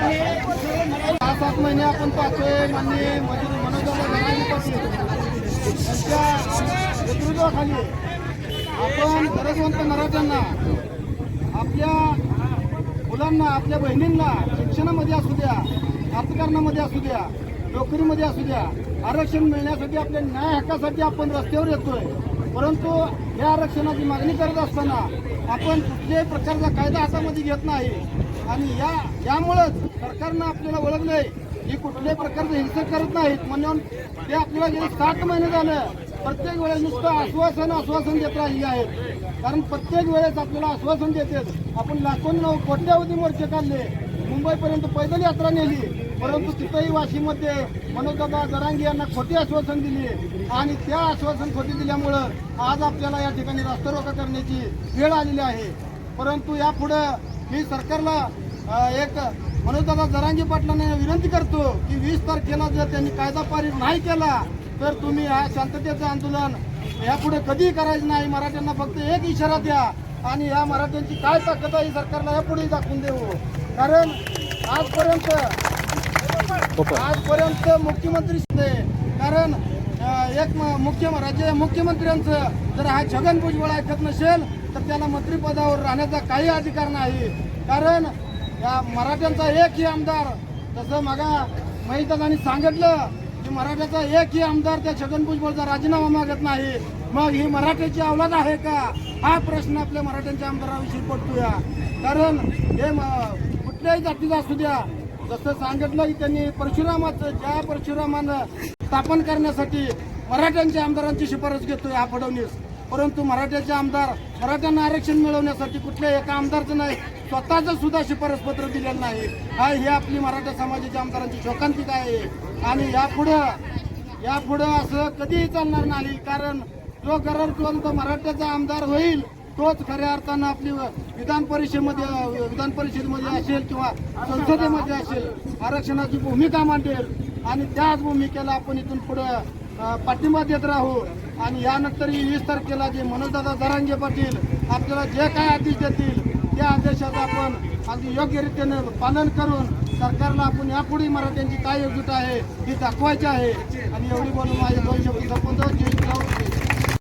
सहा सात महिने आपण पाहतोय माननीय मजूर मनोजदादा नेतृत्वाखाली आपण गरजवंत मराठ्यांना आपल्या मुलांना आपल्या बहिणींना शिक्षणामध्ये असू द्या अर्थकारणामध्ये असू द्या नोकरीमध्ये असू द्या आरक्षण मिळण्यासाठी आपल्या न्याय हक्कासाठी आपण रस्त्यावर येतोय परंतु या आरक्षणाची मागणी करत असताना आपण कुठल्याही प्रकारचा कायदा हातामध्ये घेत नाही आणि या यामुळंच सरकारनं आपल्याला ओळखलंय की कुठल्याही प्रकारचं हिंसक करत नाहीत. म्हणून ते आपल्याला गेले सात महिने झालं. प्रत्येक वेळेस नुसतं आश्वासन आश्वासन देत राहिली आहेत. कारण प्रत्येक वेळेस आपल्याला आश्वासन देते आपण लाखोंना कोट्यावधी मोर्चे काढले. मुंबईपर्यंत पैदल यात्रा नेली. परंतु तिथंही वाशीमध्ये मनोजदादा जरांगी यांना खोटी आश्वासन दिली. आणि त्या आश्वासन खोटी दिल्यामुळं आज आपल्याला या ठिकाणी रस्ता रोका करण्याची वेळ आलेली आहे. परंतु यापुढं मी सरकारला एक मनोजदादा जरांगी पाटलांना विनंती करतो की वीस तारखेला जर त्यांनी कायदा पारित नाही केला तर तुम्ही हा शांततेचं आंदोलन यापुढे कधीही करायचं नाही. मराठ्यांना फक्त एक इशारा द्या आणि या मराठ्यांची काय ताकद आहे सरकारला यापुढे दाखवून देऊ. कारण आजपर्यंत आजपर्यंत मुख्यमंत्री कारण एक म- मुख्य राज्य मुख्यमंत्र्यांचं जर हा छगन भुजबळ ऐकत नसेल तर त्याला मंत्रिपदावर राहण्याचा काही अधिकार नाही. कारण या मराठ्यांचा एकही आमदार. तसं मागा महितांनी सांगितलं की मराठ्याचा एकही आमदार त्या छगन भुजबळचा राजीनामा मागत नाही. मग ही मराठ्याची अवलाद आहे का? हा प्रश्न आपल्या मराठ्यांच्या आमदाराविषयी पडतोया. कारण हे कुठल्याही जातीचा असू द्या जसं सांगितलं की त्यांनी परशुरामाचं ज्या परशुरामानं स्थापन करण्यासाठी मराठ्यांच्या आमदारांची शिफारस घेतोय हा फडणवीस. परंतु मराठ्याचे आमदार मराठ्यांना आरक्षण मिळवण्यासाठी कुठल्या एका आमदारचं नाही स्वतःचं सुद्धा शिफारस पत्र दिलेलं नाही. हा ही आपली मराठा समाजाच्या आमदारांची शोकांतिका आहे. आणि यापुढं यापुढं असं कधीही चालणार नाही कारण जो गरजवंत मराठ्याचा आमदार होईल तोच खऱ्या अर्थानं आपली विधान परिषदेमध्ये विधान परिषदेमध्ये असेल किंवा संसदेमध्ये असेल आरक्षणाची भूमिका मांडेल. आणि त्याच भूमिकेला आपण इथून पुढं पाठिंबा देत राहू. आणि यानंतर वीस तारखेला जे मनोजदादा जरांगे पाटील आपल्याला जे काय आदेश देतील त्या आदेशाचं आपण अगदी योग्य रीतीने पालन करून सरकारला आपण यापुढे मराठ्यांची काय योग्यता आहे ही दाखवायची आहे. आणि एवढी बोलून माझे दोन शब्द संपवतो.